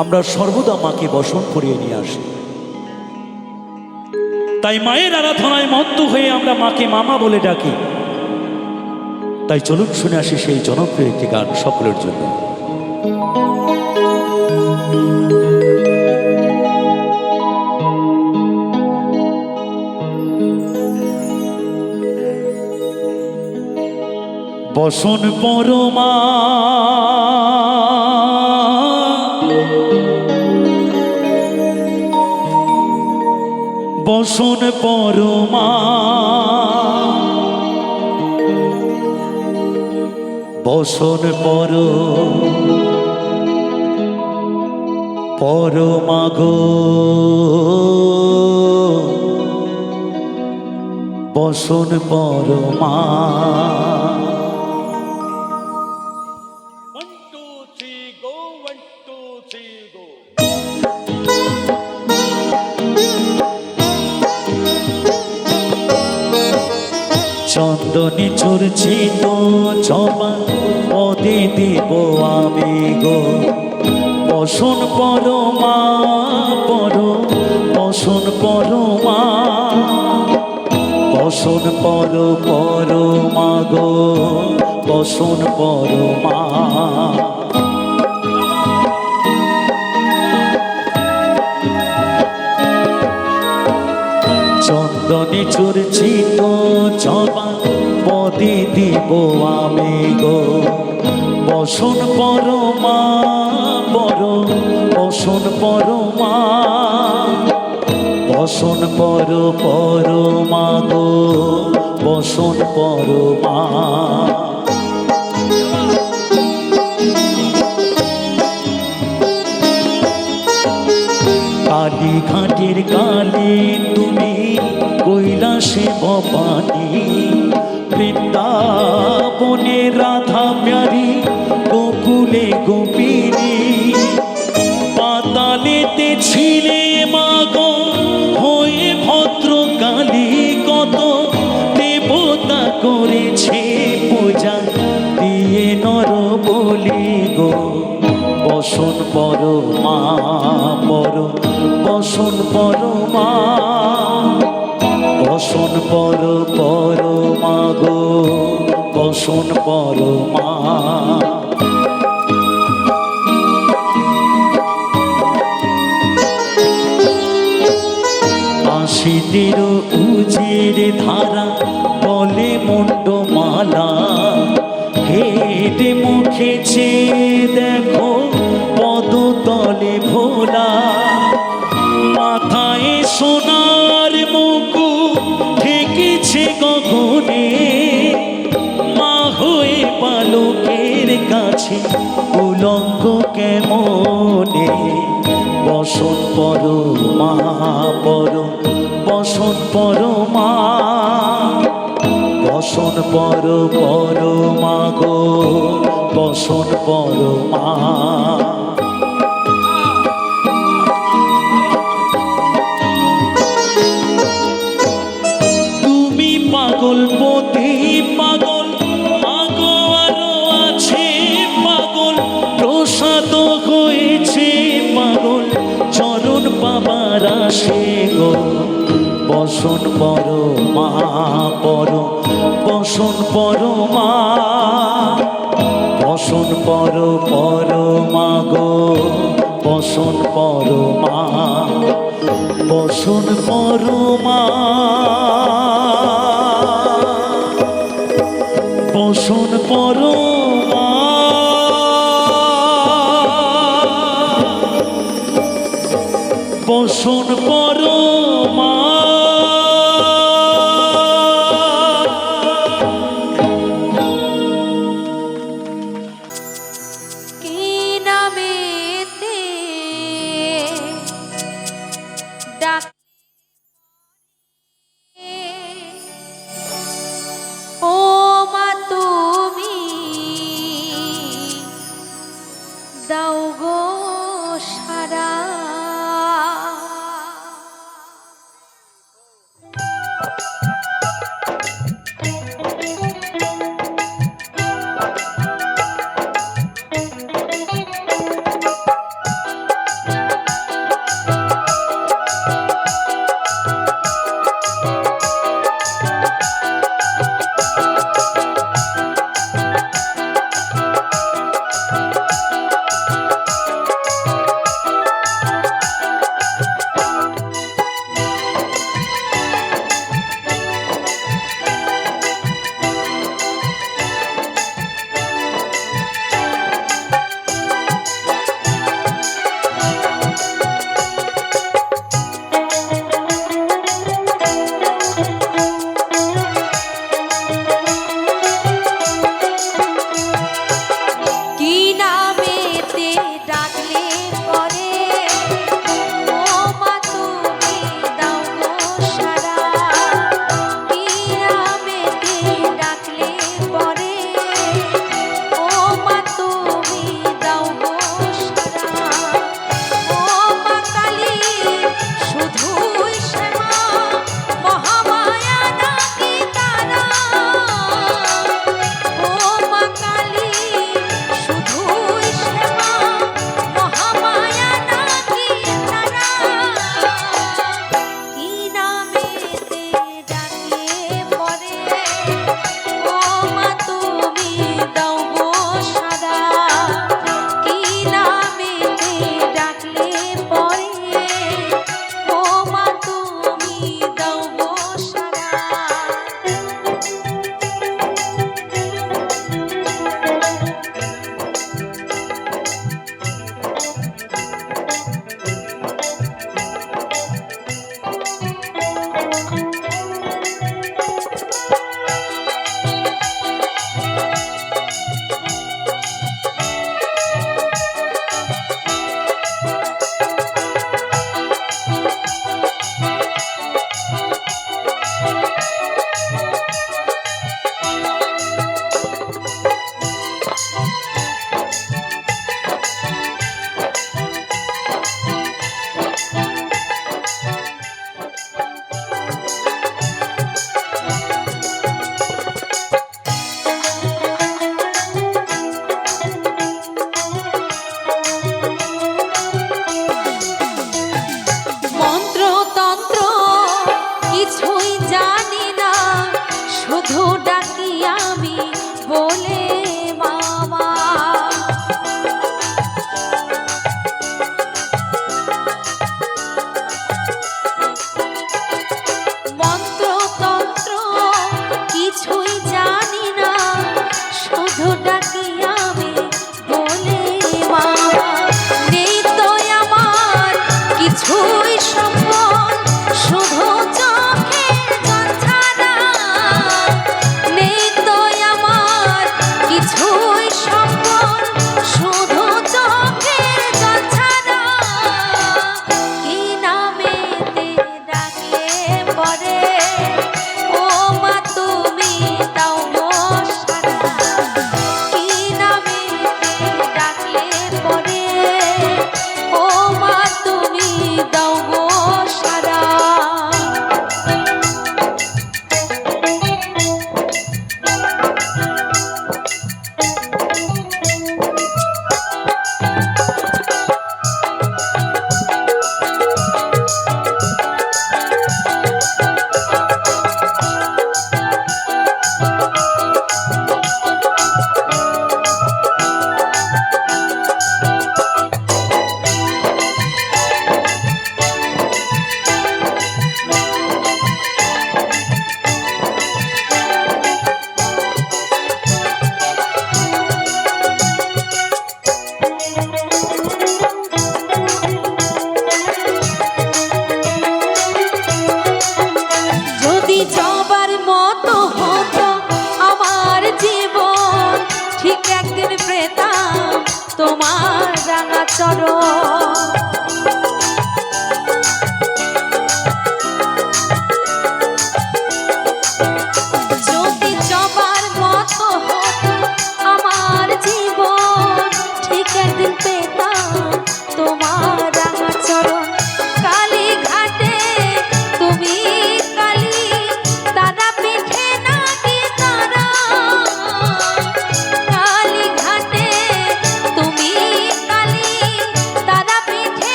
আমরা সর্বদা মাকে বসন করিয়ে নিয়ে আসি। তাই মায়ের আরাধনায় মত্ত হয়ে আমরা মাকে মামা বলে ডাকি। তাই চলুন শুনে আসি সেই জনপ্রিয় একটি গান সকলের জন্য। বসন পরমা বসন পরমা। বসন পর পরমাগো বসন পরমা। বসন পর পরমা গো, বসন পরমা চন্দনে চর্চিত জবা, পদে দিব আমি গো। বসন পরমা পর বসন পরমা বসন পর পর মা গো বসন পর মা। কালী ঘাটের কালে পর মা, পর, বসন পর মা, বসন পর পর মা গো, বসন পর মা। আশিদের উজের ধারা বলে মুন্ডমালা হেঁটে মুখে চেয়ে দেখো পদতলে ভোলা। মাথায় সোনার মুকু ঠেকেছে গগনে। মা হয়ে বালকের কাছে উলঙ্গ কেমনে? বসন পর মা, পর বসন পর মা। বসন পর পর মা গো বসন পর মা। বসন পর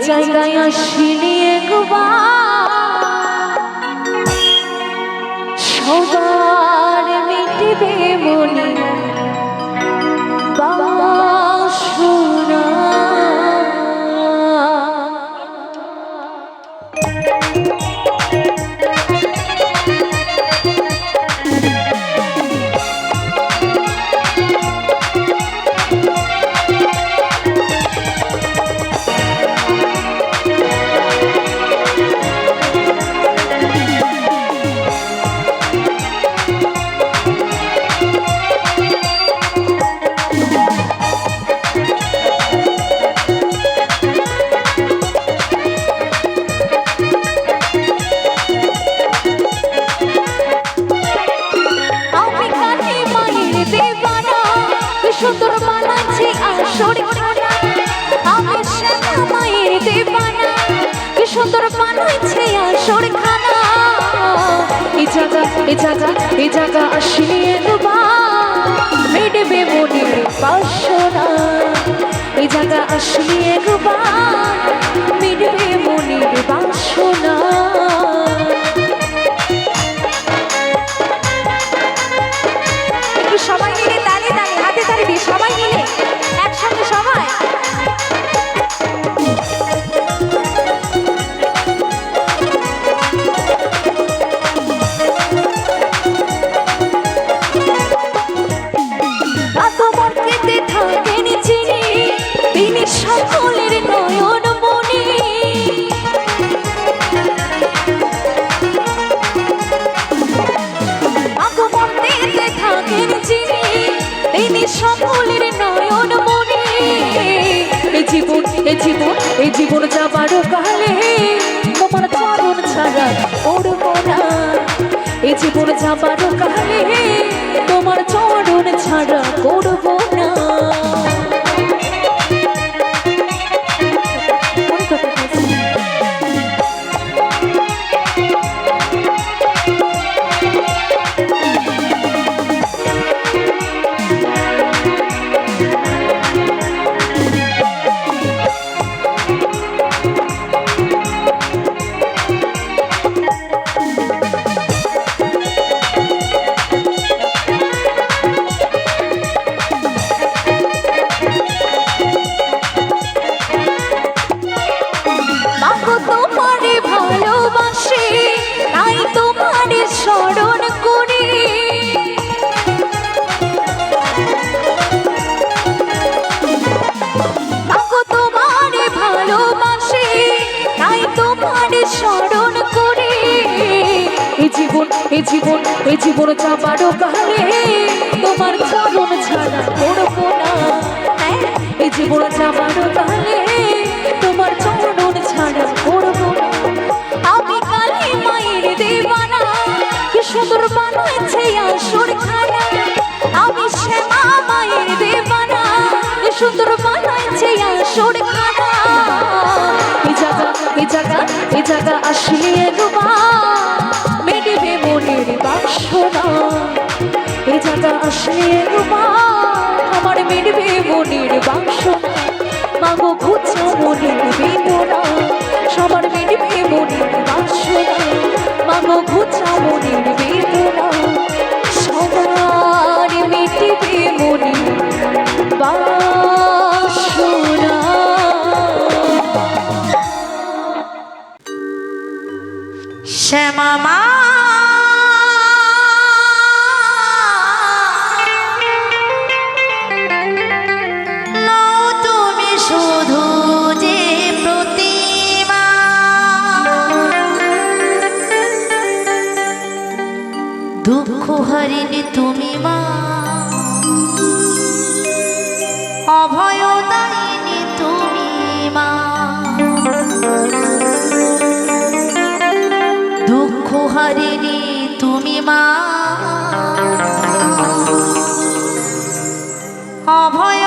জায়গায় আসিনি একবার এ জাগা এ জাগা আসিয়ে দুবা মেডবে মনির বাসনা। এ জাগা আসিয়ে দুবা মেডবে i don't beautiful. জীবন হ্যাঁ, এই জীবন চাপানো কালে তোমার চরণ ছাড়া করব না। এই জীবন চাপানো কালে তোমার চরণ ছাড়া করব না। আমি কালে মায়ের দেবানা কি সুন্দর বানাইছে আসর খানা আমি শ্যামা মায়ের দেবানা কি সুন্দর বানাইছে আসর খানা এই জায়গা এই জায়গা এই জায়গা আসলে মনির বাংশ মাগো ঘুচা মনির হারিনি তুমি মা। অভয় তুমি মা। দুঃখ হারিনি তুমি মা। অভয়